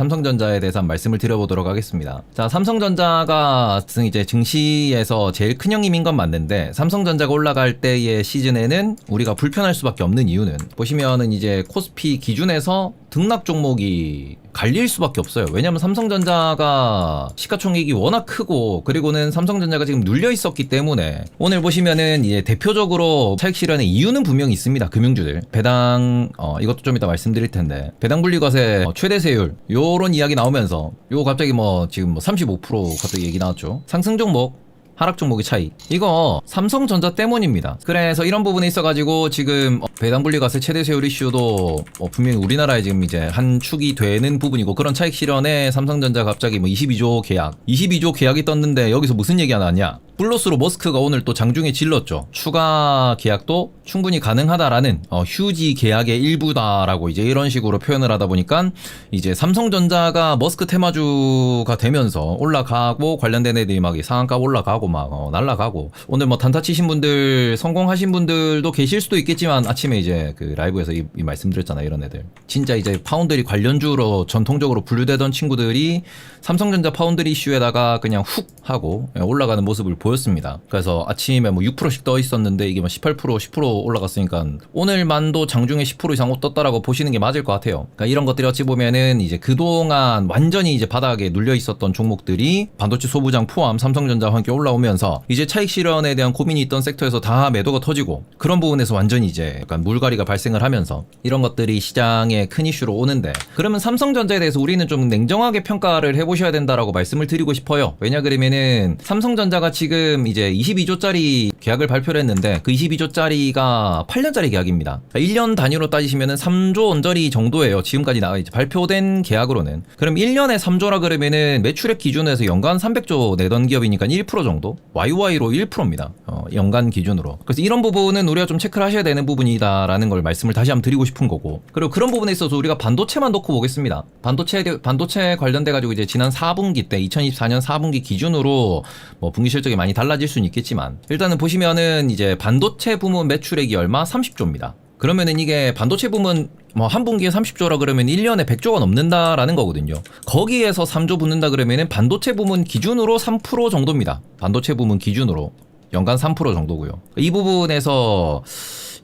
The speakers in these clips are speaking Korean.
삼성전자에 대해서 말씀을 드려보도록 하겠습니다. 자, 삼성전자가 등 이제 증시에서 제일 큰 형님인 건 맞는데 삼성전자가 올라갈 때의 시즌에는 우리가 불편할 수밖에 없는 이유는 보시면은 이제 코스피 기준에서 등락 종목이 갈릴 수밖에 없어요. 왜냐면 삼성전자가 시가총액이 워낙 크고 그리고는 삼성전자가 지금 눌려 있었기 때문에 오늘 보시면은 이제 대표적으로 차익 실현의 이유는 분명히 있습니다. 금융주들 배당 어, 이것도 좀 이따 말씀드릴 텐데 배당 분리과세 어, 최대 세율 요런 이야기 나오면서 요 갑자기 뭐 지금 뭐 35% 갑자기 얘기 나왔죠. 상승 종목 하락 종목의 차이. 이거 삼성전자 때문입니다. 그래서 이런 부분에 있어가지고 지금 어, 배당 분리과세 최대 세율 이슈도 어, 분명히 우리나라에 지금 이제 한 축이 되는 부분이고 그런 차익 실현에 삼성전자 갑자기 뭐 22조 계약, 22조 계약이 떴는데 여기서 무슨 얘기가 나왔냐? 플러스로 머스크가 오늘 또 장중에 질렀죠. 추가 계약도 충분히 가능하다라는 어, 휴지 계약의 일부다라고 이제 이런 식으로 표현을 하다 보니까 이제 삼성전자가 머스크 테마주가 되면서 올라가고 관련된 애들이 막 상한가 올라가고 막 어, 날라가고 오늘 뭐 단타 치신 분들 성공하신 분들도 계실 수도 있겠지만 아침에 이제 그 라이브에서 이, 이 말씀드렸잖아요 이런 애들 진짜 이제 파운드리 관련주로 전통적으로 분류되던 친구들이 삼성전자 파운드리 이슈에다가 그냥 훅 하고 예, 올라가는 모습을 보 였습니다. 그래서 아침에 뭐 6%씩 떠 있었는데 이게 뭐 18% 10% 올라갔으니까 오늘만도 장중에 10% 이상 떴다라고 보시는 게 맞을 것 같아요. 그러니까 이런 것들이 어찌 보면은 이제 그동안 완전히 이제 바닥에 눌려 있었던 종목들이 반도체 소부장 포함 삼성전자와 함께 올라오면서 이제 차익 실현에 대한 고민이 있던 섹터에서 다 매도가 터지고 그런 부분에서 완전히 이제 약간 물갈이가 발생을 하면서 이런 것들이 시장에 큰 이슈로 오는데 그러면 삼성전자에 대해서 우리는 좀 냉정하게 평가를 해보셔야 된다라고 말씀을 드리고 싶어요. 왜냐 그러면은 삼성전자가 지금 이제 22조짜리 계약을 발표를 했는데 그 22조짜리가 8년짜리 계약입니다. 1년 단위로 따지시면은 3조 원짜리 정도예요. 지금까지 나 이제 발표된 계약으로는. 그럼 1년에 3조라 그러면은 매출액 기준에서 연간 300조 내던 기업이니까 1% 정도? YY로 1%입니다. 어, 연간 기준으로. 그래서 이런 부분은 우리가 좀 체크를 하셔야 되는 부분이다라는 걸 말씀을 다시 한번 드리고 싶은 거고. 그리고 그런 부분에 있어서 우리가 반도체만 놓고 보겠습니다. 반도체 반도체 관련돼 가지고 이제 지난 4분기 때 2024년 4분기 기준으로 뭐 분기 실적이 많이 달라질 수는 있겠지만 일단은 보시면은 이제 반도체 부문 매출액이 얼마 30조입니다. 그러면은 이게 반도체 부문 뭐 한 분기에 30조라 그러면 1년에 100조가 넘는다라는 거거든요. 거기에서 3조 붙는다 그러면은 반도체 부문 기준으로 3% 정도입니다. 반도체 부문 기준으로 연간 3% 정도고요. 이 부분에서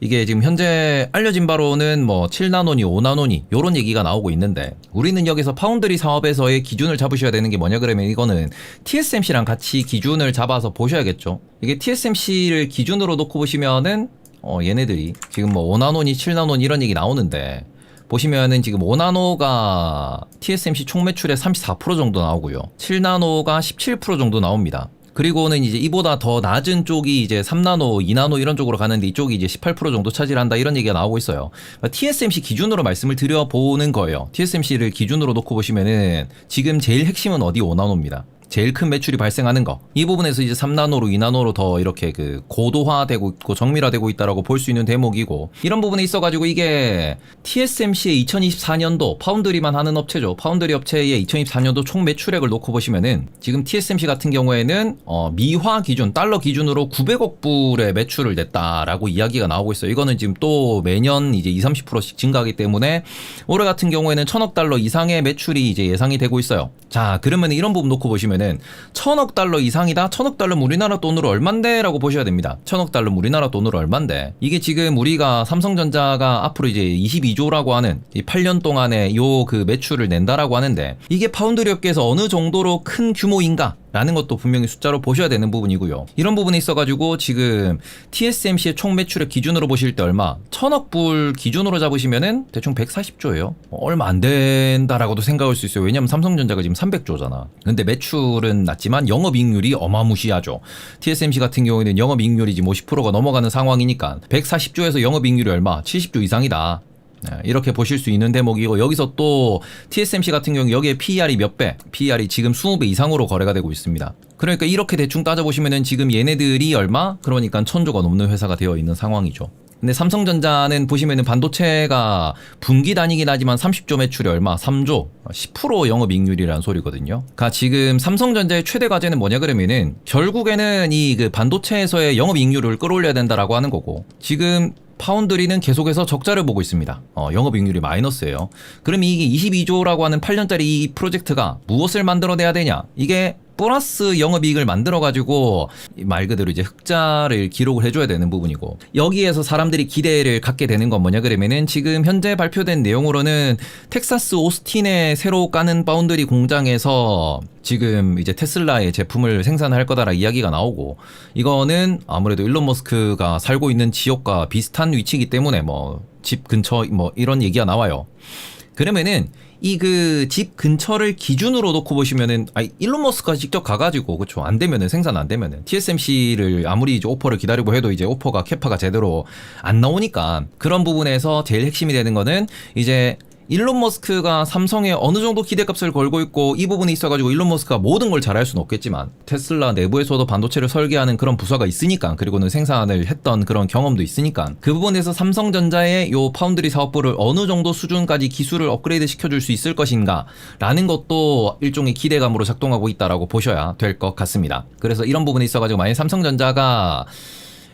이게 지금 현재 알려진 바로는 뭐 7나노니 5나노니 요런 얘기가 나오고 있는데 우리는 여기서 파운드리 사업에서의 기준을 잡으셔야 되는 게 뭐냐 그러면 이거는 TSMC랑 같이 기준을 잡아서 보셔야겠죠. 이게 TSMC를 기준으로 놓고 보시면은 어 얘네들이 지금 뭐 5나노니 7나노니 이런 얘기 나오는데 보시면은 지금 5나노가 TSMC 총 매출의 34% 정도 나오고요. 7나노가 17% 정도 나옵니다. 그리고는 이제 이보다 더 낮은 쪽이 이제 3나노, 2나노 이런 쪽으로 가는데 이쪽이 이제 18% 정도 차지한다 이런 얘기가 나오고 있어요. 그러니까 TSMC 기준으로 말씀을 드려보는 거예요. TSMC를 기준으로 놓고 보시면은 지금 제일 핵심은 어디 5나노입니다. 제일 큰 매출이 발생하는 거. 이 부분에서 이제 3나노로 2나노로 더 이렇게 그 고도화되고 있고 정밀화되고 있다라고 볼 수 있는 대목이고 이런 부분에 있어 가지고 이게 TSMC의 2024년도 파운드리만 하는 업체죠. 파운드리 업체의 2024년도 총 매출액을 놓고 보시면은 지금 TSMC 같은 경우에는 어, 미화 기준 달러 기준으로 900억 불의 매출을 냈다라고 이야기가 나오고 있어요. 이거는 지금 또 매년 이제 2, 30%씩 증가하기 때문에 올해 같은 경우에는 천억 달러 이상의 매출이 이제 예상이 되고 있어요. 자, 그러면 이런 부분 놓고 보시면 은 천억 달러 이상이다. 천억 달러 우리나라 돈으로 얼만데라고 보셔야 됩니다. 천억 달러 우리나라 돈으로 얼만데. 이게 지금 우리가 삼성전자가 앞으로 이제 22조라고 하는 이 8년 동안에 요 그 매출을 낸다라고 하는데 이게 파운드리 업계에서 어느 정도로 큰 규모인가? 라는 것도 분명히 숫자로 보셔야 되는 부분이고요. 이런 부분에 있어가지고 지금 TSMC의 총 매출의 기준으로 보실 때 얼마? 천억 불 기준으로 잡으시면은 대충 140조예요. 얼마 안 된다라고도 생각할 수 있어요. 왜냐면 삼성전자가 지금 300조잖아. 근데 매출은 낮지만 영업이익률이 어마무시하죠. TSMC 같은 경우에는 영업이익률이 지금 50%가 넘어가는 상황이니까 140조에서 영업이익률이 얼마? 70조 이상이다. 네, 이렇게 보실 수 있는 대목이고 여기서 또 TSMC 같은 경우 여기에 PER이 몇 배? PER이 지금 20배 이상으로 거래가 되고 있습니다. 그러니까 이렇게 대충 따져보시면은 지금 얘네들이 얼마? 그러니까 천조가 넘는 회사가 되어 있는 상황이죠. 근데 삼성전자는 보시면은 반도체가 분기 단위긴 하지만 30조 매출이 얼마? 3조. 10% 영업이익률이라는 소리거든요. 그러니까 지금 삼성전자의 최대 과제는 뭐냐 그러면은 결국에는 이 그 반도체에서의 영업이익률을 끌어올려야 된다라고 하는 거고 지금 파운드리는 계속해서 적자를 보고 있습니다. 어, 영업이익률이 마이너스예요. 그럼 이게 22조라고 하는 8년짜리 이 프로젝트가 무엇을 만들어내야 되냐? 이게 플러스 영업이익을 만들어가지고 말 그대로 이제 흑자를 기록을 해줘야 되는 부분이고 여기에서 사람들이 기대를 갖게 되는 건 뭐냐 그러면은 지금 현재 발표된 내용으로는 텍사스 오스틴에 새로 까는 바운드리 공장에서 지금 이제 테슬라의 제품을 생산할 거다라 이야기가 나오고 이거는 아무래도 일론 머스크가 살고 있는 지역과 비슷한 위치이기 때문에 뭐 집 근처 뭐 이런 얘기가 나와요. 그러면은 이 그 집 근처를 기준으로 놓고 보시면은 아 일론 머스크가 직접 가가지고 그쵸? 안 되면은 생산 안 되면은 TSMC를 아무리 이제 오퍼를 기다리고 해도 이제 오퍼가 캐파가 제대로 안 나오니까 그런 부분에서 제일 핵심이 되는 거는 이제 일론 머스크가 삼성에 어느 정도 기대값을 걸고 있고 이 부분에 있어가지고 일론 머스크가 모든 걸 잘할 수는 없겠지만 테슬라 내부에서도 반도체를 설계하는 그런 부서가 있으니까 그리고는 생산을 했던 그런 경험도 있으니까 그 부분에서 삼성전자의 요 파운드리 사업부를 어느 정도 수준까지 기술을 업그레이드 시켜줄 수 있을 것인가 라는 것도 일종의 기대감으로 작동하고 있다라고 보셔야 될 것 같습니다. 그래서 이런 부분에 있어가지고 만약 삼성전자가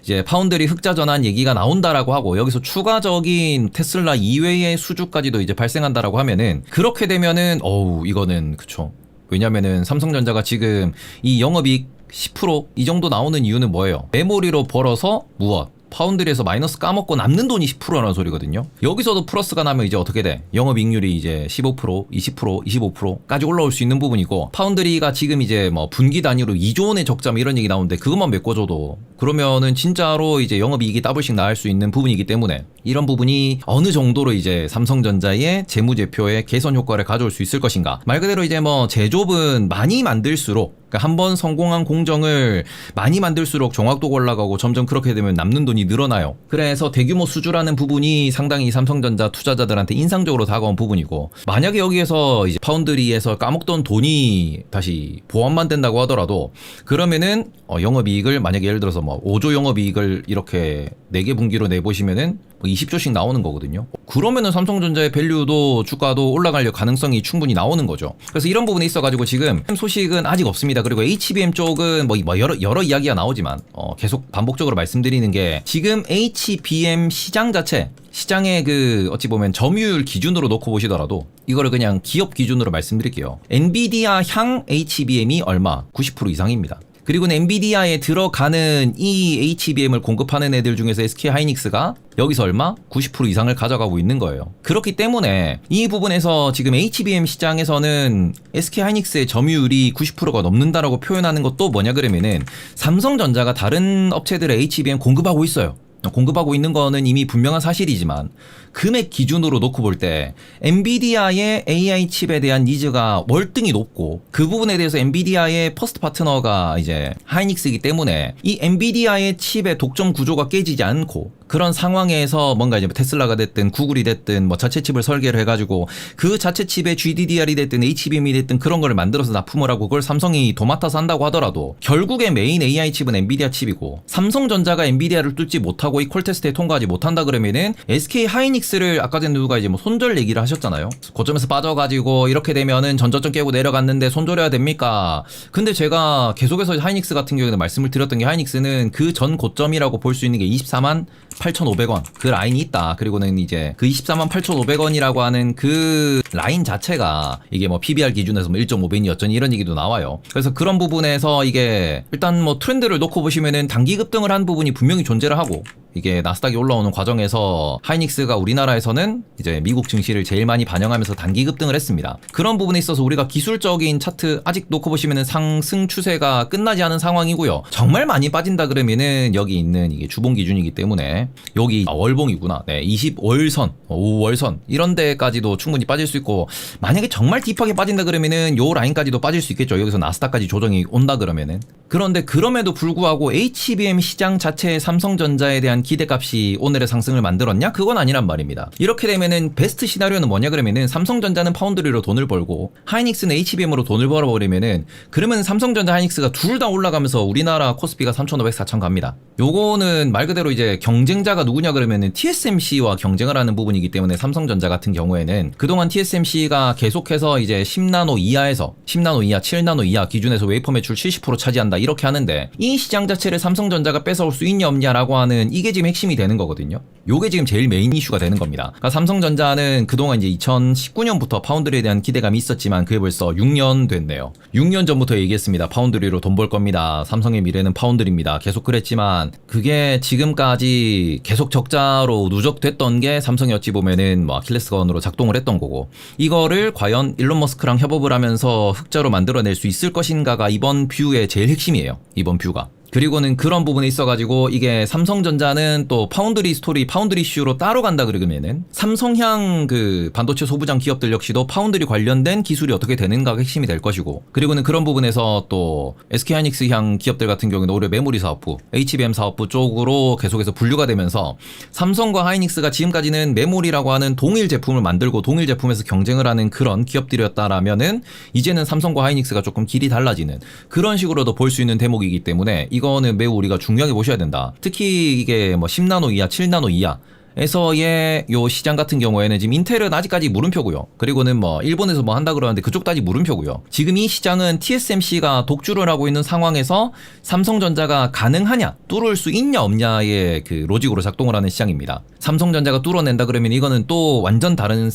이제 파운드리 흑자 전환 얘기가 나온다라고 하고 여기서 추가적인 테슬라 이외의 수주까지도 이제 발생한다라고 하면은 그렇게 되면은 어우 이거는 그쵸 왜냐면은 삼성전자가 지금 이 영업이익 10%이 정도 나오는 이유는 뭐예요? 메모리로 벌어서 무엇? 파운드리에서 마이너스 까먹고 남는 돈이 10%라는 소리거든요. 여기서도 플러스가 나면 이제 어떻게 돼? 영업이익률이 이제 15%, 20%, 25%까지 올라올 수 있는 부분이고 파운드리가 지금 이제 뭐 분기 단위로 2조 원의 적자 뭐 이런 얘기 나오는데 그것만 메꿔줘도 그러면은 진짜로 이제 영업이익이 더블씩 나올 수 있는 부분이기 때문에 이런 부분이 어느 정도로 이제 삼성전자의 재무제표에 개선 효과를 가져올 수 있을 것인가 말 그대로 이제 뭐 제조업은 많이 만들수록 그러니까 한 번 성공한 공정을 많이 만들수록 정확도가 올라가고 점점 그렇게 되면 남는 돈이 늘어나요. 그래서 대규모 수주라는 부분이 상당히 삼성전자 투자자들한테 인상적으로 다가온 부분이고 만약에 여기에서 이제 파운드리에서 까먹던 돈이 다시 보완만 된다고 하더라도 그러면은 어, 영업이익을 만약에 예를 들어서 뭐 5조 영업이익을 이렇게 4개 분기로 내보시면은 뭐 20조씩 나오는 거거든요. 그러면은 삼성전자의 밸류도 주가도 올라갈 가능성이 충분히 나오는 거죠. 그래서 이런 부분에 있어 가지고 지금 소식은 아직 없습니다. 그리고 HBM 쪽은 뭐, 뭐 여러 여러 이야기가 나오지만 어, 계속 반복적으로 말씀드리는 게 지금 HBM 시장 자체 시장의 그 어찌 보면 점유율 기준으로 놓고 보시더라도 이거를 그냥 기업 기준으로 말씀드릴게요. 엔비디아 향 HBM이 얼마? 90% 이상입니다. 그리고는 엔비디아에 들어가는 이 HBM을 공급하는 애들 중에서 SK 하이닉스가 여기서 얼마? 90% 이상을 가져가고 있는 거예요. 그렇기 때문에 이 부분에서 지금 HBM 시장에서는 SK 하이닉스의 점유율이 90%가 넘는다라고 표현하는 것도 뭐냐 그러면은 삼성전자가 다른 업체들의 HBM 공급하고 있어요. 공급하고 있는 거는 이미 분명한 사실이지만 금액 기준으로 놓고 볼 때 엔비디아의 AI 칩에 대한 니즈가 월등히 높고 그 부분에 대해서 엔비디아의 퍼스트 파트너가 이제 하이닉스이기 때문에 이 엔비디아의 칩의 독점 구조가 깨지지 않고 그런 상황에서 뭔가 이제 테슬라가 됐든 구글이 됐든 뭐 자체 칩을 설계를 해가지고 그 자체 칩에 GDDR이 됐든 HBM이 됐든 그런 걸 만들어서 납품을 하고 그걸 삼성이 도맡아서 한다고 하더라도 결국에 메인 AI 칩은 엔비디아 칩이고 삼성전자가 엔비디아를 뚫지 못하고 이 콜테스트에 통과하지 못한다 그러면은 SK 하이닉스 를 아까 전에 누가 이제 뭐 손절 얘기를 하셨잖아요. 고점에서 빠져가지고 이렇게 되면은 전저점 깨고 내려갔는데 손절해야 됩니까? 근데 제가 계속해서 하이닉스 같은 경우에는 말씀을 드렸던 게 하이닉스는 그 전 고점이라고 볼 수 있는 게 24만 8,500원 그 라인이 있다. 그리고는 이제 그 24만 8,500원이라고 하는 그 라인 자체가 이게 뭐 PBR 기준에서 뭐 1.5배니 어쩌니 이런 얘기도 나와요. 그래서 그런 부분에서 이게 일단 뭐 트렌드를 놓고 보시면은 단기 급등을 한 부분이 분명히 존재를 하고 이게 나스닥이 올라오는 과정에서 하이닉스가 우리나라에서는 이제 미국 증시를 제일 많이 반영하면서 단기 급등을 했습니다. 그런 부분에 있어서 우리가 기술적인 차트 아직 놓고 보시면은 상승 추세가 끝나지 않은 상황이고요. 정말 많이 빠진다 그러면은 여기 있는 이게 주봉 기준이기 때문에 여기 아, 월봉이구나. 네, 20월선, 5월선 이런 데까지도 충분히 빠질 수 있고 만약에 정말 딥하게 빠진다 그러면은 요 라인까지도 빠질 수 있겠죠. 여기서 나스닥까지 조정이 온다 그러면은 그런데 그럼에도 불구하고 HBM 시장 자체의 삼성전자에 대한 기대값이 오늘의 상승을 만들었냐? 그건 아니란 말입니다. 이렇게 되면은 베스트 시나리오는 뭐냐 그러면은 삼성전자는 파운드리로 돈을 벌고 하이닉스는 HBM으로 돈을 벌어버리면은 그러면 삼성전자 하이닉스가 둘 다 올라가면서 우리나라 코스피가 3,500, 4,000 갑니다. 요거는 말 그대로 이제 경쟁자가 누구냐 그러면은 TSMC와 경쟁을 하는 부분이기 때문에 삼성전자 같은 경우에는 그동안 TSMC가 계속해서 이제 10나노 이하에서 10나노 이하, 7나노 이하 기준에서 웨이퍼 매출 70% 차지한다 이렇게 하는데 이 시장 자체를 삼성전자가 뺏어올 수 있냐 없냐라고 하는 이게 이게 지금 핵심이 되는 거거든요. 요게 지금 제일 메인 이슈가 되는 겁니다. 그러니까 삼성전자는 그동안 이제 2019년부터 파운드리에 대한 기대감이 있었지만 그게 벌써 6년 됐네요. 6년 전부터 얘기했습니다. 파운드리로 돈 벌 겁니다. 삼성의 미래는 파운드리입니다. 계속 그랬지만 그게 지금까지 계속 적자로 누적됐던 게 삼성이 어찌 보면은 뭐 아킬레스건으로 작동을 했던 거고 이거를 과연 일론 머스크랑 협업을 하면서 흑자로 만들어낼 수 있을 것인가가 이번 뷰의 제일 핵심이에요. 이번 뷰가. 그리고는 그런 부분에 있어가지고 이게 삼성전자는 또 파운드리 스토리, 파운드리 이슈로 따로 간다 그러면은 삼성향 그 반도체 소부장 기업들 역시도 파운드리 관련된 기술이 어떻게 되는가가 핵심이 될 것이고 그리고는 그런 부분에서 또 SK하이닉스향 기업들 같은 경우는 오히려 메모리 사업부, HBM 사업부 쪽으로 계속해서 분류가 되면서 삼성과 하이닉스가 지금까지는 메모리라고 하는 동일 제품을 만들고 동일 제품에서 경쟁을 하는 그런 기업들이었다라면은 이제는 삼성과 하이닉스가 조금 길이 달라지는 그런 식으로도 볼 수 있는 대목이기 때문에 이 거는 매우 우리가 중요하게 보셔야 된다. 특히 이게 뭐 10나노 이하, 7나노 이하 에서의 요 시장 같은 경우에는 지금 인텔은 아직까지 물음표고요. 그리고는 뭐 일본에서 뭐 한다 그러는데 그쪽도 아직 물음표고요. 지금 이 시장은 TSMC가 독주를 하고 있는 상황에서 삼성전자가 가능하냐, 뚫을 수 있냐 없냐의 그 로직으로 작동을 하는 시장입니다. 삼성전자가 뚫어낸다 그러면 이거는 또 완전 다른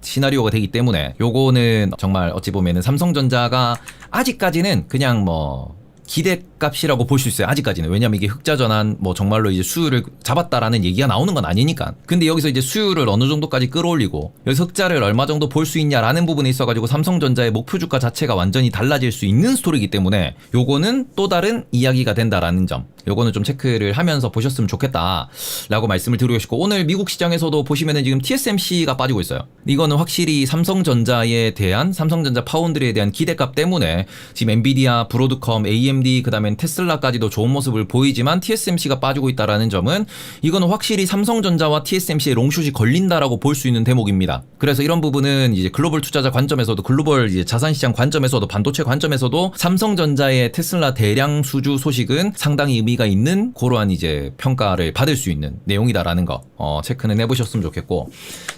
시나리오가 되기 때문에 요거는 정말 어찌 보면은 삼성전자가 아직까지는 그냥 뭐 기대값이라고 볼 수 있어요. 아직까지는. 왜냐면 이게 흑자 전환 뭐 정말로 이제 수율을 잡았다라는 얘기가 나오는 건 아니니까. 근데 여기서 이제 수율을 어느 정도까지 끌어올리고 여기서 흑자를 얼마 정도 볼 수 있냐라는 부분에 있어 가지고 삼성전자의 목표 주가 자체가 완전히 달라질 수 있는 스토리이기 때문에 요거는 또 다른 이야기가 된다라는 점. 요거는 좀 체크를 하면서 보셨으면 좋겠다라고 말씀을 드리고 싶고 오늘 미국 시장에서도 보시면은 지금 TSMC가 빠지고 있어요. 이거는 확실히 삼성전자에 대한 삼성전자 파운드리에 대한 기대값 때문에 지금 엔비디아, 브로드컴, AMD 그다음에 테슬라까지도 좋은 모습을 보이지만 TSMC가 빠지고 있다라는 점은 이거는 확실히 삼성전자와 TSMC의 롱숏이 걸린다라고 볼 수 있는 대목입니다. 그래서 이런 부분은 이제 글로벌 투자자 관점에서도 글로벌 이제 자산 시장 관점에서도 반도체 관점에서도 삼성전자의 테슬라 대량 수주 소식은 상당히 의미가 있는 그러한 이제 평가를 받을 수 있는 내용이다라는 거 어, 체크는 해보셨으면 좋겠고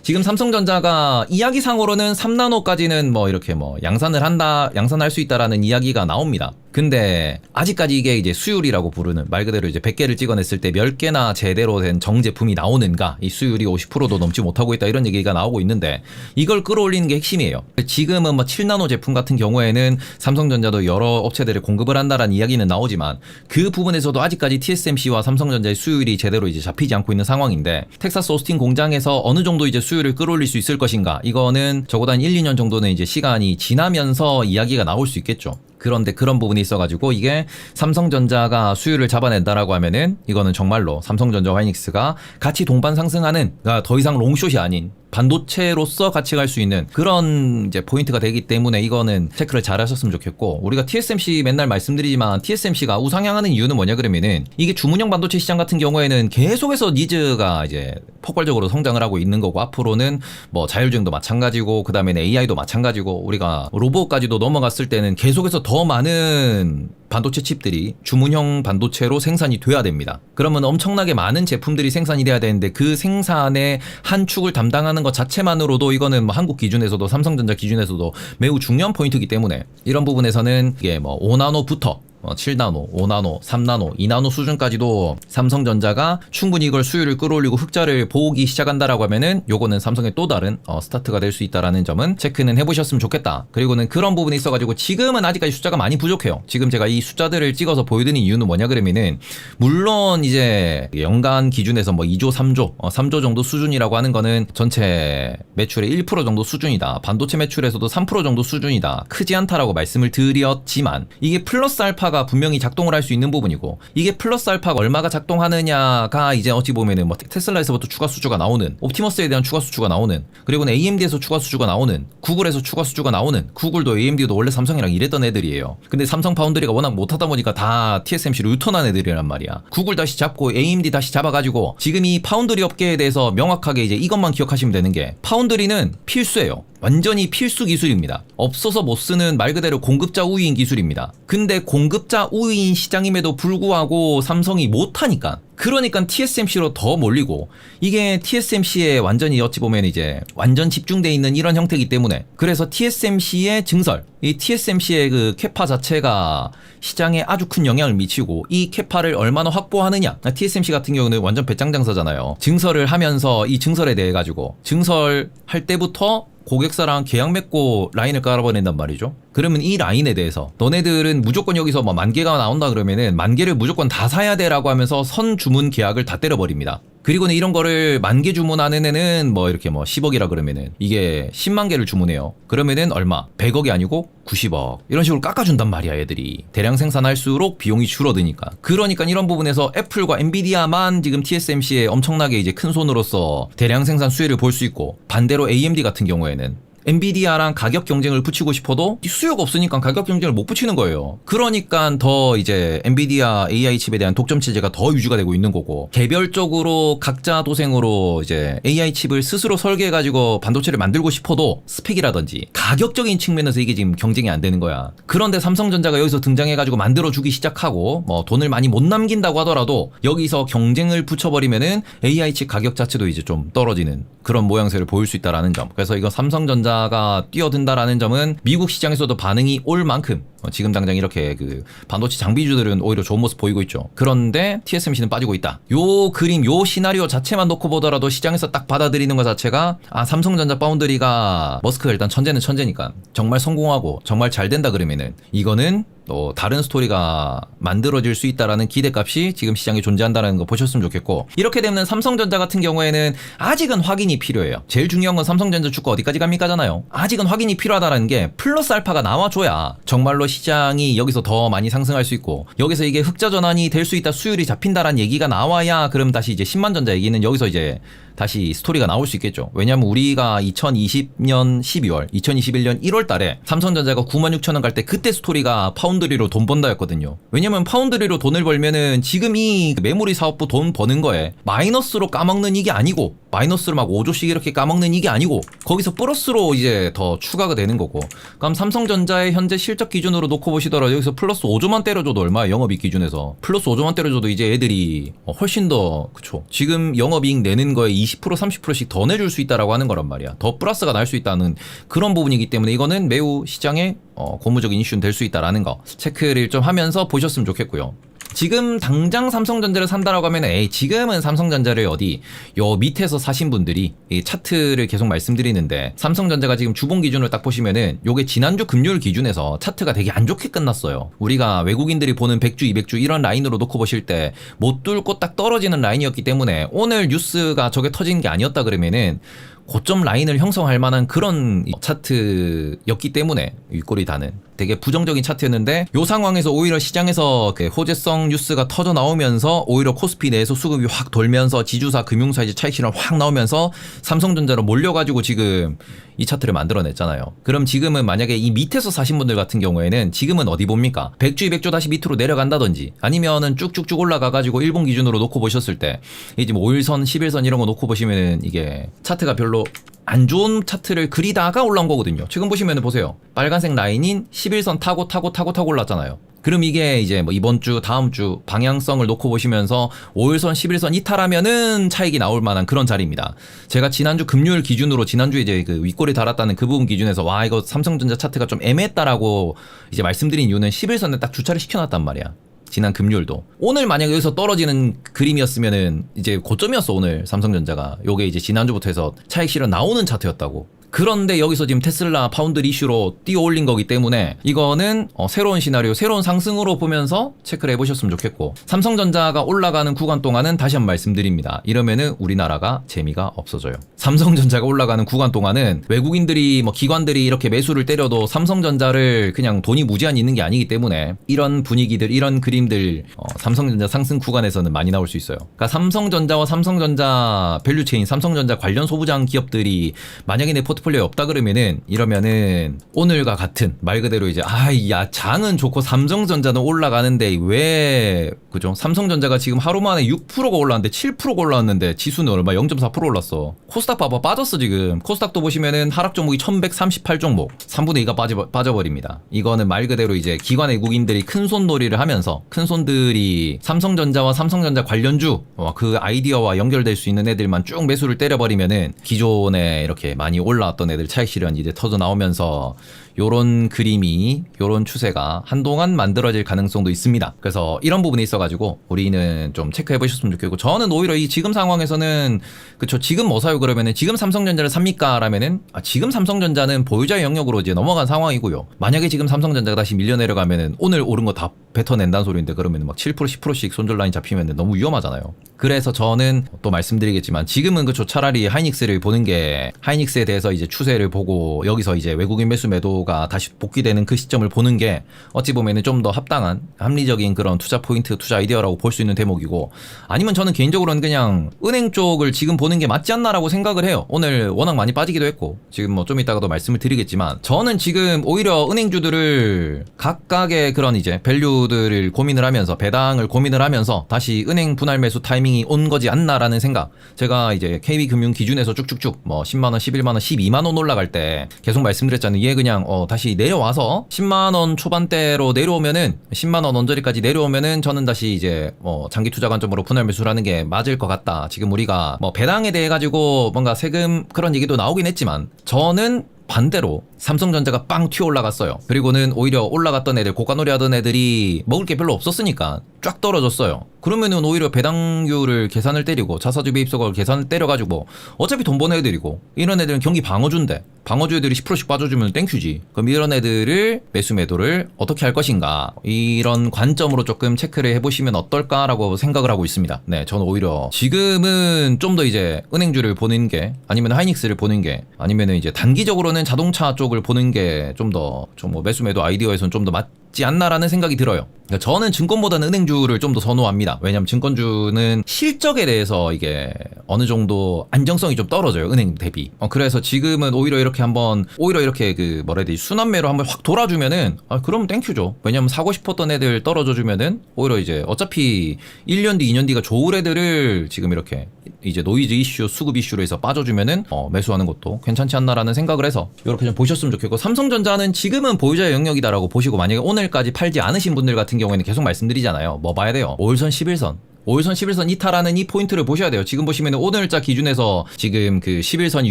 지금 삼성전자가 이야기상으로는 3나노까지는 뭐 이렇게 뭐 양산을 한다 양산할 수 있다라는 이야기가 나옵니다. 근데 아직까지 이게 이제 수율이라고 부르는 말 그대로 이제 100개를 찍어냈을 때몇 개나 제대로 된 정제품이 나오는가 이 수율이 50%도 넘지 못하고 있다 이런 얘기가 나오고 있는데 이걸 끌어올리는 게 핵심이에요. 지금은 뭐 7나노 제품 같은 경우에는 삼성전자도 여러 업체들에 공급을 한다라는 이야기는 나오지만 그 부분에서도 아직까지 TSMC와 삼성전자의 수율이 제대로 이제 잡히지 않고 있는 상황인데 텍사스 오스틴 공장에서 어느 정도 이제 수율을 끌어올릴 수 있을 것인가 이거는 적어도 한 1, 2년 정도는 이제 시간이 지나면서 이야기가 나올 수 있겠죠. 그런데 그런 부분이 있어가지고 이게 삼성전자가 수율을 잡아낸다라고 하면은 이거는 정말로 삼성전자 화이닉스가 같이 동반 상승하는 그러니까 더 이상 롱숏이 아닌 반도체로서 같이 갈 수 있는 그런 이제 포인트가 되기 때문에 이거는 체크를 잘 하셨으면 좋겠고 우리가 TSMC 맨날 말씀드리지만 TSMC가 우상향하는 이유는 뭐냐 그러면은 이게 주문형 반도체 시장 같은 경우에는 계속해서 니즈가 이제 폭발적으로 성장을 하고 있는 거고 앞으로는 뭐 자율주행도 마찬가지고 그다음에는 AI도 마찬가지고 우리가 로봇까지도 넘어갔을 때는 계속해서 더 많은 반도체 칩들이 주문형 반도체로 생산이 돼야 됩니다. 그러면 엄청나게 많은 제품들이 생산이 돼야 되는데 그 생산의 한 축을 담당하는 것 자체만으로도 이거는 뭐 한국 기준에서도 삼성전자 기준에서도 매우 중요한 포인트이기 때문에 이런 부분에서는 이게 뭐 5나노부터 어, 7나노, 5나노, 3나노, 2나노 수준까지도 삼성전자가 충분히 이걸 수율을 끌어올리고 흑자를 보기 시작한다라고 하면은 요거는 삼성의 또 다른 어, 스타트가 될 수 있다라는 점은 체크는 해보셨으면 좋겠다. 그리고는 그런 부분이 있어가지고 지금은 아직까지 숫자가 많이 부족해요. 지금 제가 이 숫자들을 찍어서 보여드리는 이유는 뭐냐 그러면은 물론 이제 연간 기준에서 뭐 2조, 3조, 어, 3조 정도 수준이라고 하는 거는 전체 매출의 1% 정도 수준이다. 반도체 매출에서도 3% 정도 수준이다. 크지 않다라고 말씀을 드렸지만 이게 플러스 알파 알파가 분명히 작동을 할 수 있는 부분이고 이게 플러스 알파가 얼마가 작동하느냐가 이제 어찌 보면은 뭐 테슬라에서부터 추가 수주가 나오는 옵티머스에 대한 추가 수주가 나오는 그리고는 AMD에서 추가 수주가 나오는 구글에서 추가 수주가 나오는 구글도 AMD도 원래 삼성이랑 일했던 애들이에요. 근데 삼성 파운드리가 워낙 못하다 보니까 다 TSMC로 유턴한 애들이란 말이야. 구글 다시 잡고 AMD 다시 잡아가지고 지금 이 파운드리 업계에 대해서 명확하게 이제 이것만 기억하시면 되는 게 파운드리는 필수예요. 완전히 필수 기술입니다. 없어서 못 쓰는 말 그대로 공급자 우위인 기술입니다. 근데 공급자 우위인 시장임에도 불구하고 삼성이 못하니까 그러니까 TSMC로 더 몰리고 이게 TSMC에 완전히 어찌 보면 이제 완전 집중돼 있는 이런 형태이기 때문에 그래서 TSMC의 증설 이 TSMC의 그 캐파 자체가 시장에 아주 큰 영향을 미치고 이 캐파를 얼마나 확보하느냐 TSMC 같은 경우는 완전 배짱 장사잖아요 증설을 하면서 이 증설에 대해 가지고 증설할 때부터 고객사랑 계약 맺고 라인을 깔아버린단 말이죠. 그러면 이 라인에 대해서 너네들은 무조건 여기서 뭐 만 개가 나온다 그러면은 만 개를 무조건 다 사야 돼라고 하면서 선 주문 계약을 다 때려버립니다. 그리고는 이런 거를 만 개 주문하는 애는 뭐 이렇게 뭐 10억이라 그러면은 이게 10만 개를 주문해요. 그러면은 얼마? 100억이 아니고 90억. 이런 식으로 깎아준단 말이야, 얘들이. 대량 생산할수록 비용이 줄어드니까. 그러니까 이런 부분에서 애플과 엔비디아만 지금 TSMC에 엄청나게 이제 큰 손으로서 대량 생산 수혜를 볼 수 있고 반대로 AMD 같은 경우에는 엔비디아랑 가격 경쟁을 붙이고 싶어도 수요가 없으니까 가격 경쟁을 못 붙이는 거예요. 그러니까 더 이제 엔비디아 AI 칩에 대한 독점 체제가 더 유지가 되고 있는 거고 개별적으로 각자 도생으로 이제 AI 칩을 스스로 설계해 가지고 반도체를 만들고 싶어도 스펙이라든지 가격적인 측면에서 이게 지금 경쟁이 안 되는 거야. 그런데 삼성전자가 여기서 등장해 가지고 만들어 주기 시작하고 뭐 돈을 많이 못 남긴다고 하더라도 여기서 경쟁을 붙여버리면은 AI 칩 가격 자체도 이제 좀 떨어지는 그런 모양새를 보일 수 있다라는 점. 그래서 이거 삼성전자 가 뛰어든다라는 점은 미국 시장에서도 반응이 올 만큼 어, 지금 당장 이렇게 그 반도체 장비주들은 오히려 좋은 모습 보이고 있죠. 그런데 TSMC는 빠지고 있다. 요 그림, 요 시나리오 자체만 놓고 보더라도 시장에서 딱 받아들이는 것 자체가 아 삼성전자 파운드리가 머스크가 일단 천재는 천재니까 정말 성공하고 정말 잘 된다 그러면은 이거는 또 다른 스토리가 만들어질 수 있다라는 기대값이 지금 시장에 존재한다는 거 보셨으면 좋겠고 이렇게 되면 삼성전자 같은 경우에는 아직은 확인이 필요해요. 제일 중요한 건 삼성전자 주가 어디까지 갑니까잖아요. 아직은 확인이 필요하다는 게 플러스 알파가 나와줘야 정말로 시장이 여기서 더 많이 상승할 수 있고 여기서 이게 흑자 전환이 될 수 있다 수율이 잡힌다라는 얘기가 나와야 그럼 다시 이제 10만 전자 얘기는 여기서 이제 다시 스토리가 나올 수 있겠죠. 왜냐면 우리가 2020년 12월, 2021년 1월 달에 삼성전자가 9만 6천 원 갈 때 그때 스토리가 파운드리로 돈 번다였거든요. 왜냐면 파운드리로 돈을 벌면은 지금 이 메모리 사업부 돈 버는 거에 마이너스로 까먹는 이게 아니고 마이너스로 막 5조씩 이렇게 까먹는 이게 아니고 거기서 플러스로 이제 더 추가가 되는 거고. 그럼 삼성전자의 현재 실적 기준으로 놓고 보시더라도 여기서 플러스 5조만 때려줘도 얼마야 영업이익 기준에서? 플러스 5조만 때려줘도 이제 애들이 어, 훨씬 더 그쵸. 지금 영업이익 내는 거에 20% 30%씩 더 내줄 수 있다라고 하는 거란 말이야. 더 플러스가 날 수 있다는 그런 부분이기 때문에 이거는 매우 시장에 어, 고무적인 이슈는 될 수 있다라는 거. 체크를 좀 하면서 보셨으면 좋겠고요 지금 당장 삼성전자를 산다라고 하면 에이 지금은 삼성전자를 어디 요 밑에서 사신 분들이 이 차트를 계속 말씀드리는데 삼성전자가 지금 주봉 기준을 딱 보시면은 요게 지난주 금요일 기준에서 차트가 되게 안 좋게 끝났어요. 우리가 외국인들이 보는 100주, 200주 이런 라인으로 놓고 보실 때 못 뚫고 딱 떨어지는 라인이었기 때문에 오늘 뉴스가 저게 터진 게 아니었다 그러면은 고점 라인을 형성할 만한 그런 차트였기 때문에 윗골이 다는 되게 부정적인 차트였는데 요 상황에서 오히려 시장에서 그 호재성 뉴스가 터져 나오면서 오히려 코스피 내에서 수급이 확 돌면서 지주사 금융사 이제 차익 실현 확 나오면서 삼성전자로 몰려가지고 지금 이 차트를 만들어냈잖아요. 그럼 지금은 만약에 이 밑에서 사신 분들 같은 경우에는 지금은 어디 봅니까? 100주, 200주 다시 밑으로 내려간다든지 아니면은 쭉쭉쭉 올라가가지고 일본 기준으로 놓고 보셨을 때 이제 뭐 5일선, 11선 이런 거 놓고 보시면은 이게 차트가 별로 안 좋은 차트를 그리다가 올라온 거거든요. 지금 보시면 보세요. 빨간색 라인인 11선 타고 타고 타고 타고 올랐잖아요. 그럼 이게 이제 뭐 이번 주, 다음 주 방향성을 놓고 보시면서 5일선, 11선 이탈하면은 차익이 나올 만한 그런 자리입니다. 제가 지난주 금요일 기준으로 지난주에 이제 그 윗골이 달았다는 그 부분 기준에서 와, 이거 삼성전자 차트가 좀 애매했다라고 이제 말씀드린 이유는 11선에 딱 주차를 시켜놨단 말이야. 지난 금요일도 오늘 만약 여기서 떨어지는 그림이었으면은 이제 고점이었어 오늘 삼성전자가 요게 이제 지난주부터 해서 차익 실현 나오는 차트였다고 그런데 여기서 지금 테슬라 파운드 이슈로 뛰어 올린 거기 때문에 이거는 어, 새로운 시나리오, 새로운 상승으로 보면서 체크를 해보셨으면 좋겠고 삼성전자가 올라가는 구간 동안은 다시 한 번 말씀드립니다. 이러면은 우리나라가 재미가 없어져요. 삼성전자가 올라가는 구간 동안은 외국인들이 뭐 기관들이 이렇게 매수를 때려도 삼성전자를 그냥 돈이 무제한 있는 게 아니기 때문에 이런 분위기들, 이런 그림들 어, 삼성전자 상승 구간에서는 많이 나올 수 있어요. 그러니까 삼성전자와 삼성전자 밸류체인, 삼성전자 관련 소부장 기업들이 만약에 내 포트 포트폴리오에 없다 그러면은 이러면은 오늘과 같은 말 그대로 이제 아 야 장은 좋고 삼성전자는 올라가는데 왜 그죠? 삼성전자가 지금 하루 만에 6%가 올랐는데 7%가 올랐는데 지수는 얼마 0.4% 올랐어. 코스닥 봐봐 빠졌어 지금. 코스닥도 보시면은 하락 종목이 1138 종목 3분의 2가 빠져 빠져버립니다. 이거는 말 그대로 이제 기관 외국인들이 큰 손놀이를 하면서 큰 손들이 삼성전자와 삼성전자 관련주 어, 그 아이디어와 연결될 수 있는 애들만 쭉 매수를 때려버리면은 기존에 이렇게 많이 올라 왔던 애들 차익 실현 이제 터져 나오면서 요런 그림이 요런 추세가 한동안 만들어질 가능성도 있습니다. 그래서 이런 부분이 있어가지고 우리는 좀 체크해 보셨으면 좋겠고 저는 오히려 이 지금 상황에서는 그쵸 지금 뭐 사요 그러면은 지금 삼성전자를 삽니까 라면은 아, 지금 삼성전자는 보유자의 영역으로 이제 넘어간 상황이고요. 만약에 지금 삼성전자가 다시 밀려 내려가면은 오늘 오른 거 다 뱉어낸다는 소리인데 그러면 막 7% 10%씩 손절 라인 잡히면 너무 위험하잖아요. 그래서 저는 또 말씀드리겠지만 지금은 그쵸 차라리 하이닉스를 보는 게 하이닉스에 대해서 이제 추세를 보고 여기서 이제 외국인 매수 매도가 다시 복귀되는 그 시점을 보는 게 어찌 보면은 좀 더 합당한 합리적인 그런 투자 포인트 투자 아이디어라고 볼 수 있는 대목이고 아니면 저는 개인적으로는 그냥 은행 쪽을 지금 보는 게 맞지 않나라고 생각을 해요. 오늘 워낙 많이 빠지기도 했고 지금 뭐 좀 이따가도 말씀을 드리겠지만 저는 지금 오히려 은행주들을 각각의 그런 이제 밸류 들을 고민을 하면서 배당을 고민을 하면서 다시 은행 분할 매수 타이밍이 온 거지 않나라는 생각. 제가 이제 KB금융 기준에서 쭉쭉쭉 뭐 10만 원, 11만 원, 12만 원 올라갈 때 계속 말씀드렸잖아요. 얘 그냥 어 다시 내려와서 10만 원 초반대로 내려오면은 10만 원 언저리까지 내려오면은 저는 다시 이제 뭐 장기 투자 관점으로 분할 매수를 하는 게 맞을 것 같다. 지금 우리가 뭐 배당에 대해 가지고 뭔가 세금 그런 얘기도 나오긴 했지만 저는 반대로 삼성전자가 빵 튀어 올라갔어요. 그리고는 오히려 올라갔던 애들, 고가놀이 하던 애들이 먹을 게 별로 없었으니까 쫙 떨어졌어요. 그러면은 오히려 배당률을 계산을 때리고 자사주 배입석을 계산을 때려가지고 어차피 돈 버는 애들이고 이런 애들은 경기 방어주인데 방어주 애들이 10%씩 빠져주면 땡큐지. 그럼 이런 애들을 매수 매도를 어떻게 할 것인가 이런 관점으로 조금 체크를 해보시면 어떨까라고 생각을 하고 있습니다. 네, 저는 오히려 지금은 좀 더 이제 은행주를 보는 게 아니면 하이닉스를 보는 게 아니면은 이제 단기적으로는 자동차 쪽을 보는 게 좀 더 좀 뭐 매수 매도 아이디어에서는 좀 더 맞 지 않나라는 생각이 들어요. 그러니까 저는 증권보다는 은행주를 좀 더 선호합니다. 왜냐하면 증권주는 실적에 대해서 이게 어느 정도 안정성이 좀 떨어져요. 은행 대비. 어, 그래서 지금은 오히려 이렇게 한번 오히려 이렇게 그 뭐라 해야 되지 순환매로 한번 확 돌아주면은 아 그럼 땡큐죠. 왜냐면 사고 싶었던 애들 떨어져 주면은 오히려 이제 어차피 1년 뒤 2년 뒤가 좋을 애들을 지금 이렇게 이제 노이즈 이슈 수급 이슈로 해서 빠져주면은 어, 매수하는 것도 괜찮지 않나라는 생각을 해서 이렇게 좀 보셨으면 좋겠고 삼성전자는 지금은 보유자의 영역이다라고 보시고 만약에 오늘까지 팔지 않으신 분들 같은 경우에는 계속 말씀드리잖아요. 뭐 봐야 돼요? 5일선 11선. 5일선 11선 이탈하는 이 포인트를 보셔야 돼요. 지금 보시면 오늘자 기준에서 지금 그 11선이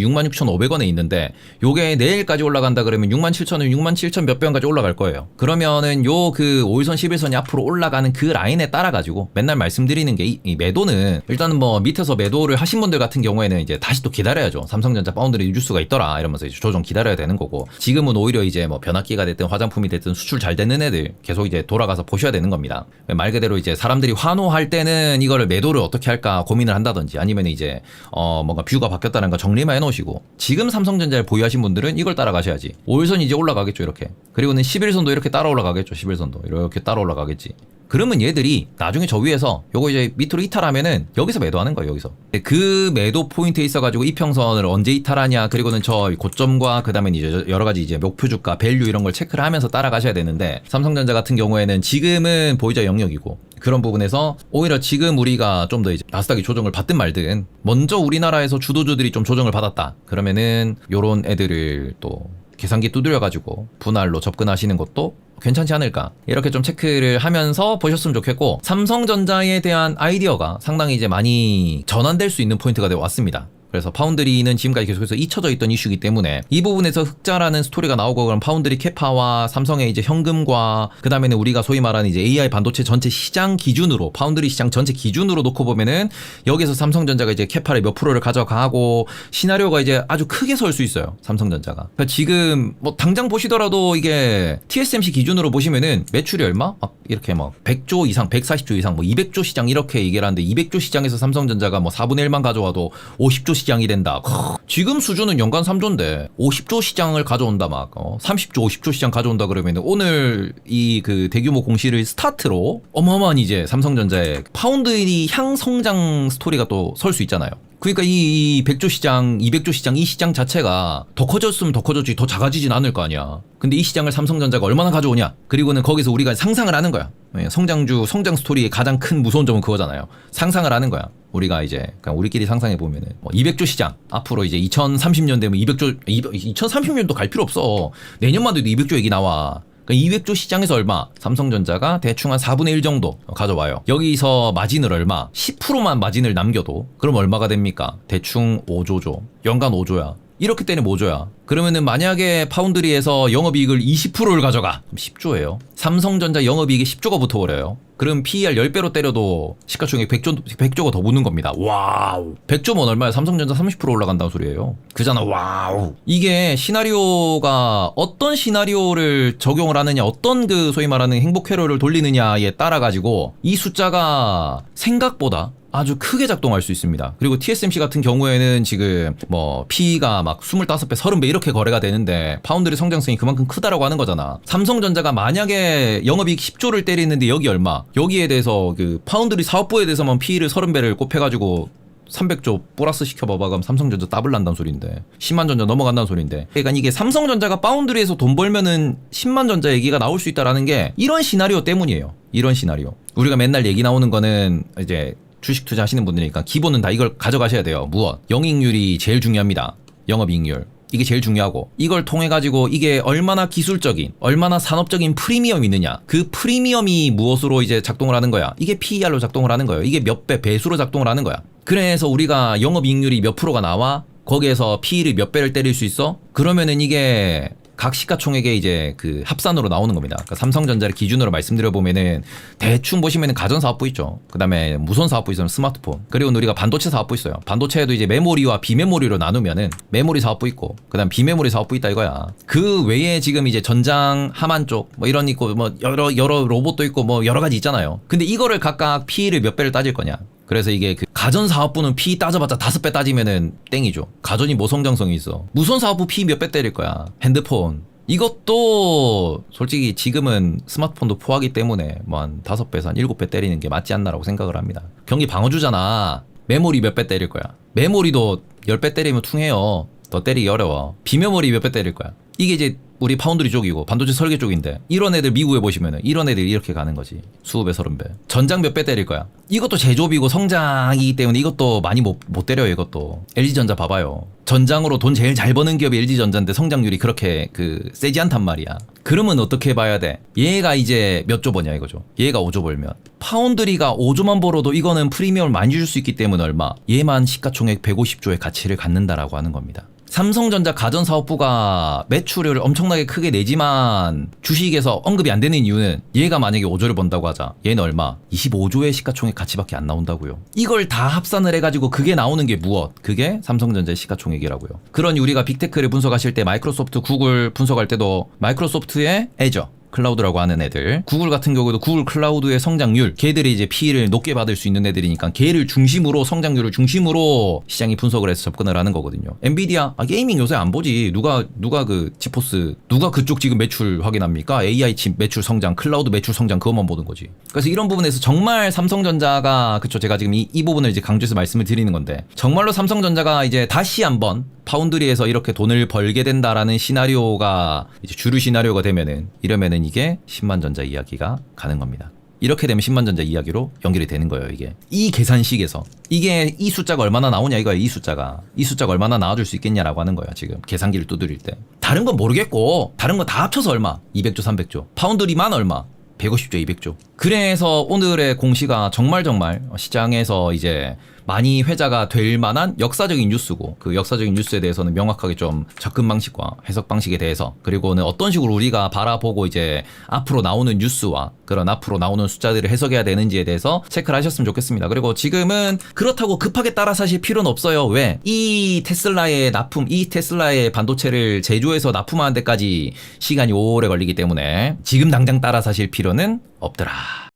66,500원에 있는데 요게 내일까지 올라간다 그러면 67,000원, 67,000 몇 변까지 올라갈 거예요. 그러면은 요 그 5일선 11선이 앞으로 올라가는 그 라인에 따라 가지고 맨날 말씀드리는 게 이 매도는 일단은 뭐 밑에서 매도를 하신 분들 같은 경우에는 이제 다시 또 기다려야죠. 삼성전자 파운드리 유주수가 있더라 이러면서 이제 조정 기다려야 되는 거고 지금은 오히려 이제 뭐 변압기가 됐든 화장품이 됐든 수출 잘 되는 애들 계속 이제 돌아가서 보셔야 되는 겁니다. 말 그대로 이제 사람들이 환호할 때는 이거를 매도를 어떻게 할까 고민을 한다든지 아니면 이제 어 뭔가 뷰가 바뀌었다는 거 정리만 해놓으시고 지금 삼성전자를 보유하신 분들은 이걸 따라가셔야지. 5일선 이제 올라가겠죠 이렇게. 그리고는 11선도 이렇게 따라 올라가겠죠 11선도. 이렇게 따라 올라가겠지. 그러면 얘들이 나중에 저 위에서 요거 이제 밑으로 이탈하면은 여기서 매도하는 거예요 여기서. 그 매도 포인트에 있어가지고 이평선을 언제 이탈하냐 그리고는 저 고점과 그 다음에 이제 여러 가지 이제 목표 주가 밸류 이런 걸 체크를 하면서 따라가셔야 되는데 삼성전자 같은 경우에는 지금은 보유자 영역이고 그런 부분에서 오히려 지금 우리가 좀 더 이제 나스닥이 조정을 받든 말든 먼저 우리나라에서 주도주들이 좀 조정을 받았다 그러면은 요런 애들을 또 계산기 두드려 가지고 분할로 접근하시는 것도 괜찮지 않을까 이렇게 좀 체크를 하면서 보셨으면 좋겠고 삼성전자에 대한 아이디어가 상당히 이제 많이 전환될 수 있는 포인트가 되어 왔습니다. 그래서 파운드리는 지금까지 계속해서 잊혀져 있던 이슈이기 때문에 이 부분에서 흑자라는 스토리가 나오고 그럼 파운드리 캐파와 삼성의 이제 현금과 그 다음에는 우리가 소위 말하는 이제 AI 반도체 전체 시장 기준으로 파운드리 시장 전체 기준으로 놓고 보면은 여기서 삼성전자가 이제 캐파를 몇 프로를 가져가고 시나리오가 이제 아주 크게 설 수 있어요 삼성전자가. 그러니까 지금 뭐 당장 보시더라도 이게 TSMC 기준으로 보시면은 매출이 얼마? 막 이렇게 막 100조 이상 140조 이상 뭐 200조 시장 이렇게 얘기를 하는데 200조 시장에서 삼성전자가 뭐 4분의 1만 가져와도 50조 시장이 된다. 크, 지금 수준은 연간 3조인데 50조 시장을 가져온다 막 어, 30조 50조 시장 가져온다 그러면 오늘 이 그 대규모 공시를 스타트로 어마어마한 이제 삼성전자의 파운드리 향 성장 스토리가 또 설 수 있잖아요. 그러니까 이, 이 100조 시장, 200조 시장, 이 시장 자체가 더 커졌으면 더 커졌지 더 작아지진 않을 거 아니야. 근데 이 시장을 삼성전자가 얼마나 가져오냐? 그리고는 거기서 우리가 상상을 하는 거야. 예, 성장주, 성장 스토리의 가장 큰 무서운 점은 그거잖아요. 상상을 하는 거야. 우리가 이제 그냥 우리끼리 상상해 보면은 뭐 200조 시장 앞으로 이제 2030년 되면 200조 2030년도 갈 필요 없어. 내년만 돼도 200조 얘기 나와. 그러니까 200조 시장에서 얼마? 삼성전자가 대충 한 4분의 1 정도 가져와요. 여기서 마진을 얼마? 10%만 마진을 남겨도 그럼 얼마가 됩니까? 대충 5조죠. 연간 5조야. 이렇게 때는 5조야. 그러면은 만약에 파운드리에서 영업이익을 20%를 가져가. 그럼 10조예요. 삼성전자 영업이익이 10조가 붙어버려요. 그럼 PER 10배로 때려도 시가총액 100조, 100조가 더 붙는 겁니다. 와우. 100조면 얼마야? 삼성전자 30% 올라간다는 소리예요. 그잖아. 와우. 이게 시나리오가 어떤 시나리오를 적용을 하느냐, 어떤 그 소위 말하는 행복 회로를 돌리느냐에 따라 가지고 이 숫자가 생각보다 아주 크게 작동할 수 있습니다. 그리고 TSMC 같은 경우에는 지금 뭐 P가 막 25배, 30배 이렇게 거래가 되는데 파운드리 성장성이 그만큼 크다라고 하는 거잖아. 삼성전자가 만약에 영업이익 10조를 때리는데 여기 얼마? 여기에 대해서 그 파운드리 사업부에 대해서만 P를 30배를 곱해가지고 300조 플러스 시켜봐봐 그럼 삼성전자 더블 난다는 소리인데 10만 전자 넘어간다는 소리인데 그러니까 이게 삼성전자가 파운드리에서 돈 벌면은 10만 전자 얘기가 나올 수 있다라는 게 이런 시나리오 때문이에요 이런 시나리오 우리가 맨날 얘기 나오는 거는 이제 주식 투자하시는 분들이니까 기본은 다 이걸 가져가셔야 돼요. 무엇? 영익률이 제일 중요합니다. 영업이익률. 이게 제일 중요하고 이걸 통해 가지고 이게 얼마나 기술적인 얼마나 산업적인 프리미엄이 있느냐. 그 프리미엄이 무엇으로 이제 작동을 하는 거야? 이게 PER로 작동을 하는 거예요. 이게 몇 배 배수로 작동을 하는 거야. 그래서 우리가 영업이익률이 몇 프로가 나와? 거기에서 PE를 몇 배를 때릴 수 있어? 그러면은 이게 각 시가총액의 이제 그 합산으로 나오는 겁니다. 그러니까 삼성전자를 기준으로 말씀드려 보면은 대충 보시면은 가전 사업부 있죠. 그다음에 무선 사업부 있으면 스마트폰. 그리고 우리가 반도체 사업부 있어요. 반도체에도 이제 메모리와 비메모리로 나누면은 메모리 사업부 있고 그다음 비메모리 사업부 있다 이거야. 그 외에 지금 이제 전장 하만 쪽 뭐 이런 있고 뭐 여러 여러 로봇도 있고 뭐 여러 가지 있잖아요. 근데 이거를 각각 P를 몇 배를 따질 거냐? 그래서 이게 그 가전 사업부는 P 따져봤자 다섯 배 따지면은 땡이죠. 가전이 뭐 성장성이 있어. 무선 사업부 P 몇배 때릴 거야. 핸드폰. 이것도 솔직히 지금은 스마트폰도 포하기 때문에 뭐 한 다섯 배에서 한 일곱 배 때리는 게 맞지 않나라고 생각을 합니다. 경기 방어주잖아. 메모리 몇 배 때릴 거야. 메모리도 열 배 때리면 퉁해요. 더 때리기 어려워. 비메모리 몇 배 때릴 거야. 이게 이제 우리 파운드리 쪽이고 반도체 설계 쪽인데 이런 애들 미국에 보시면은 이런 애들이 이렇게 가는 거지. 수업에 서른 배. 전장 몇 배 때릴 거야. 이것도 제조업이고 성장이기 때문에 이것도 많이 못, 못 때려요 이것도. LG전자 봐봐요. 전장으로 돈 제일 잘 버는 기업이 LG전자인데 성장률이 그렇게 그 세지 않단 말이야. 그러면 어떻게 봐야 돼? 얘가 이제 몇 조 버냐 이거죠. 얘가 5조 벌면. 파운드리가 5조만 벌어도 이거는 프리미엄을 많이 줄 수 있기 때문에 얼마? 얘만 시가총액 150조의 가치를 갖는다라고 하는 겁니다 삼성전자 가전사업부가 매출을 엄청나게 크게 내지만 주식에서 언급이 안 되는 이유는 얘가 만약에 5조를 번다고 하자. 얘는 얼마? 25조의 시가총액 가치밖에 안 나온다고요. 이걸 다 합산을 해가지고 그게 나오는 게 무엇? 그게 삼성전자의 시가총액이라고요. 그러니 우리가 빅테크를 분석하실 때 마이크로소프트, 구글 분석할 때도 마이크로소프트의 애저. 클라우드라고 하는 애들. 구글 같은 경우도 구글 클라우드의 성장률, 걔들이 이제 P를 높게 받을 수 있는 애들이니까 걔를 중심으로 성장률을 중심으로 시장이 분석을 해서 접근을 하는 거거든요. 엔비디아 아, 게이밍 요새 안 보지. 누가 누가 그 지포스 누가 그쪽 지금 매출 확인합니까? AI 칩 매출 성장, 클라우드 매출 성장 그것만 보는 거지. 그래서 이런 부분에서 정말 삼성전자가 그쵸 제가 지금 이, 이 부분을 이제 강조해서 말씀을 드리는 건데 정말로 삼성전자가 이제 다시 한번 파운드리에서 이렇게 돈을 벌게 된다라는 시나리오가 이제 주류 시나리오가 되면은 이러면은 이게 10만 전자 이야기가 가는 겁니다. 이렇게 되면 10만 전자 이야기로 연결이 되는 거예요, 이게. 이 계산식에서. 이게 이 숫자가 얼마나 나오냐 이거야, 이 숫자가. 이 숫자가 얼마나 나와줄 수 있겠냐라고 하는 거야, 지금. 계산기를 두드릴 때. 다른 건 모르겠고, 다른 거 다 합쳐서 얼마? 200조, 300조. 파운드리만 얼마? 150조, 200조. 그래서 오늘의 공시가 정말 정말 시장에서 이제 많이 회자가 될 만한 역사적인 뉴스고 그 역사적인 뉴스에 대해서는 명확하게 좀 접근 방식과 해석 방식에 대해서 그리고는 어떤 식으로 우리가 바라보고 이제 앞으로 나오는 뉴스와 그런 앞으로 나오는 숫자들을 해석해야 되는지에 대해서 체크를 하셨으면 좋겠습니다. 그리고 지금은 그렇다고 급하게 따라 사실 필요는 없어요. 왜? 이 테슬라의 납품, 이 테슬라의 반도체를 제조해서 납품하는 데까지 시간이 오래 걸리기 때문에 지금 당장 따라 사실 필요는 없더라.